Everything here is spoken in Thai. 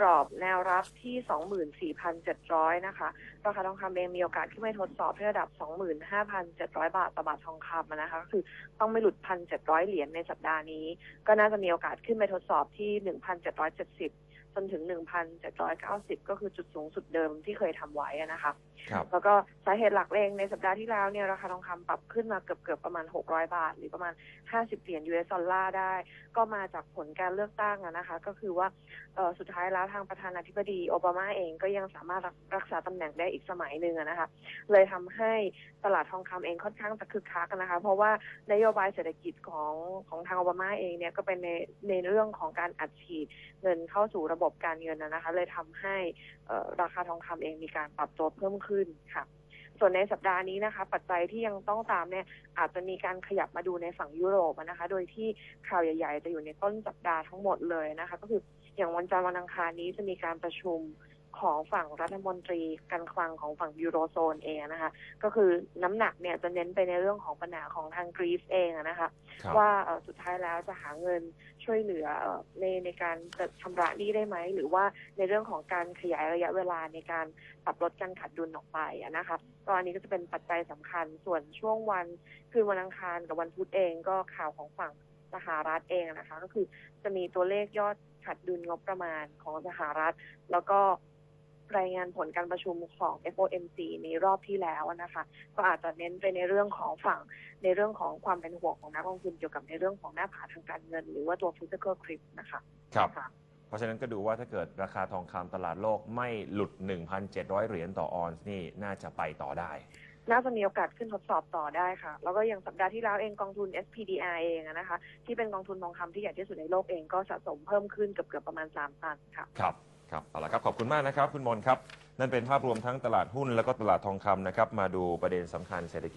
กรอบแนวรับที่ 24,700 นะคะ ราคาทองคำเองมีโอกาสขึ้นไปทดสอบที่ระดับ 25,700 บาทต่อบาททองคำนะคะก็คือต้องไม่หลุด 1,700 เหรียญในสัปดาห์นี้ ก็น่าจะมีโอกาสขึ้นไปทดสอบที่ 1,770 จนถึง 1,790 ก็คือจุดสูงสุดเดิมที่เคยทำไว้อะนะคะครับแล้วก็สาเหตุหลักเองในสัปดาห์ที่แล้วเนี่ยราคาทองคำปรับขึ้นมาเกือบเกือบๆประมาณ 600 บาท หรือประมาณ 50 เหรียญ US ดอลลาร์ได้ ก็มาจากผลการเลือกตั้งอะนะคะ ก็คือว่าเอ่อสุดท้ายแล้วทางประธานาธิบดีโอบามาเองก็ยังสามารถรักรักษาตำแหน่งได้อีกสมัยหนึ่งอะนะคะ เลยทำให้ตลาดทองคำเองค่อนข้างจะคึกคักนะคะ เพราะว่านโยบายเศรษฐกิจของของทางโอบามาเองเนี่ยก็เป็นในในเรื่องของการอัดฉีดเงินเข้าสู่ระบบบบการเงินนะนะคะ เลยทำให้ราคาทองคำเองมีการปรับตัวเพิ่มขึ้นค่ะ ส่วนในสัปดาห์นี้นะคะ ปัจจัยที่ยังต้องตามเนี่ยอาจจะมีการขยับมาดูในฝั่งยุโรปนะคะ โดยที่ข่าวใหญ่ ๆ จะอยู่ในต้นสัปดาห์ทั้งหมดเลยนะคะ ก็คืออย่างวันจันทร์วันอังคารนี้จะมีการประชุม ของฝั่งรัฐมนตรีการคลังของฝั่งยูโรโซนเองนะคะ ก็คือน้ำหนักเนี่ยจะเน้นไปในเรื่องของปัญหาของทางกรีซเองอะนะคะครับว่าเอ่อสุดท้ายแล้วจะหาเงินช่วยเหลือเอ่อในในการจะชำระหนี้ได้ไหม หรือว่าในเรื่องของการขยายระยะเวลาในการปรับลดการขาดดุลออกไปอะนะคะก็อันนี้ก็จะเป็นปัจจัยสำคัญส่วนช่วงวันคืนวันอังคารกับวันพุธเองก็ข่าวของฝั่งสหรัฐเองนะคะ ก็คือจะมีตัวเลขยอดขาดดุลงบประมาณของสหรัฐ แล้วก็ รายงานผลการประชุมของ FOMC ในรอบที่แล้วอะนะคะ ก็อาจจะเน้นไปในเรื่องของฝั่งในเรื่องของความเป็นห่วงของนักลงทุนเกี่ยวกับในเรื่องของหน้าผาทางการเงิน หรือว่าตัว physical cliff นะคะครับค่ะเพราะฉะนั้นก็ดูว่าถ้าเกิดราคาทองคำตลาดโลกไม่หลุด 1,700 เหรียญต่อออนซ์นี่น่าจะไปต่อได้น่าจะมีโอกาสขึ้นทดสอบต่อได้ค่ะ แล้วก็อย่างสัปดาห์ที่แล้วเองกองทุน SPDR เองอะนะคะ ที่เป็นกองทุนทองคำที่ใหญ่ที่สุดในโลกเองก็สะสมเพิ่มขึ้นเกือบเกือบๆประมาณ 3 ตันค่ะ ครับ ครับเอาละครับขอบคุณมากนะครับ คุณมนครับ นั่นเป็นภาพรวมทั้งตลาดหุ้นแล้วก็ตลาดทองคำนะครับ มาดูประเด็นสำคัญเศรษฐกิจ